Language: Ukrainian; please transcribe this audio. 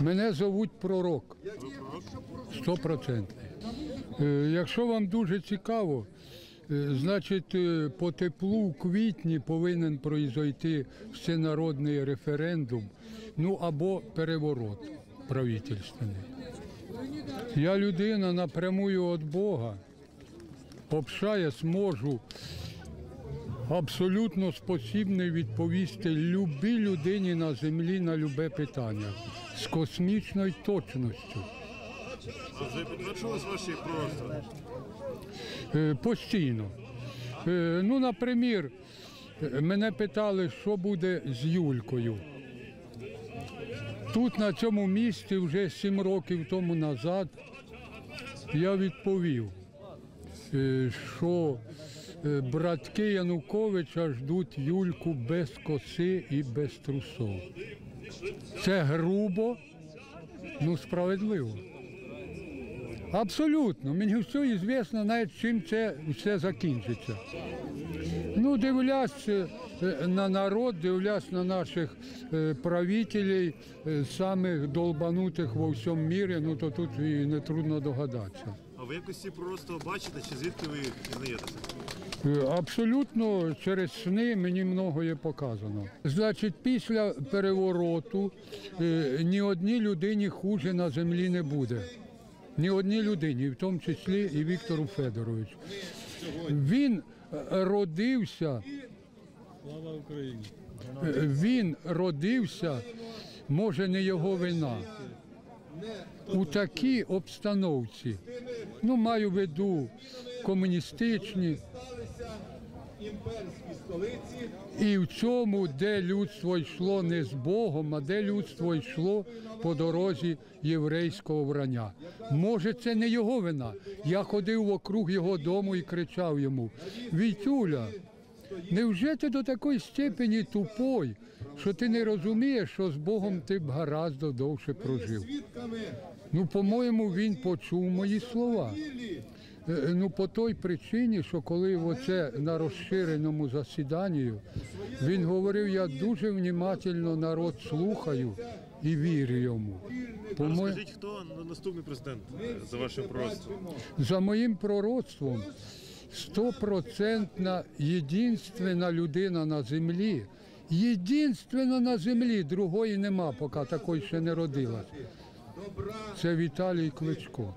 Мене зовуть пророк. Стопроцентний. Е, Якщо вам дуже цікаво, е, значить е, по теплу у квітні повинен произойти всенародний референдум, ну або переворот правительственний. Я людина напрямую від Бога, общає, зможу абсолютно спосібний відповісти любій людині на землі на любе питання з космічною точністю. Вже підтверджувалось ваші? Е, Постійно. Е, Ну, наприклад, мене питали, що буде з Юлькою. Тут на цьому місці вже сім років тому назад я відповів, е, що е, братки Януковича ждуть Юльку без коси і без трусов. Це грубо, ну справедливо. Абсолютно. Мені все звісно, навіть чим це все закінчиться. Ну, дивлясь е, на народ, дивлясь на наших е, правителів, е, самих долбанутих во всьому мірі, ну то тут і не трудно догадатися. А ви якось пророцтва бачите, чи звідки ви дізнаєтеся? Е, Абсолютно через сни мені многоє показано. Значить, після перевороту е, ні одній людині хуже на землі не буде. Ні одній людині, в тому числі і Віктору Федоровичу. Він е, родився. Слава Україні! Він родився, може, не його вина. У такій обстановці, ну маю в виду комуністичні, імперські столиці і в цьому, де людство йшло не з Богом, а де людство йшло по дорозі єврейського врання. Може, це не його вина. Я ходив вокруг його дому і кричав йому: Вітюля, невже ти до такої степені тупой, що ти не розумієш, що з Богом ти б гаразд довше прожив? Ну, по-моєму, він почув мої слова. Білі Е, Ну, по той причині, що коли оце на розширеному засіданні, він говорив, я дуже внімательно народ слухаю і вірю йому. По-моєму, Розкажіть, хто наступний президент е, за вашим пророцтвом? за моїм пророцтвом, стопроцентна єдинственна людина на землі, єдинственна на землі, другої нема, поки такої ще не родилась. Це Віталій Кличко.